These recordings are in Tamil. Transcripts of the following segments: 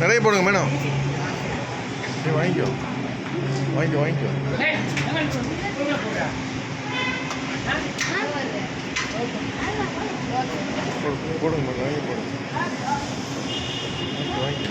நிறைய போடுங்க மேடம் சரி வாங்கிக்கோ. வாங்கிக்கோ வாங்கிக்கோ. போடு போடுங்க மேடம் வாங்கி போடுங்க வாங்கிக்கோ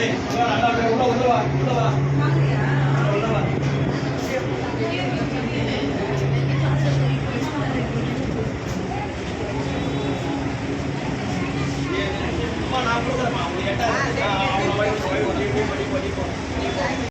எட்டாவது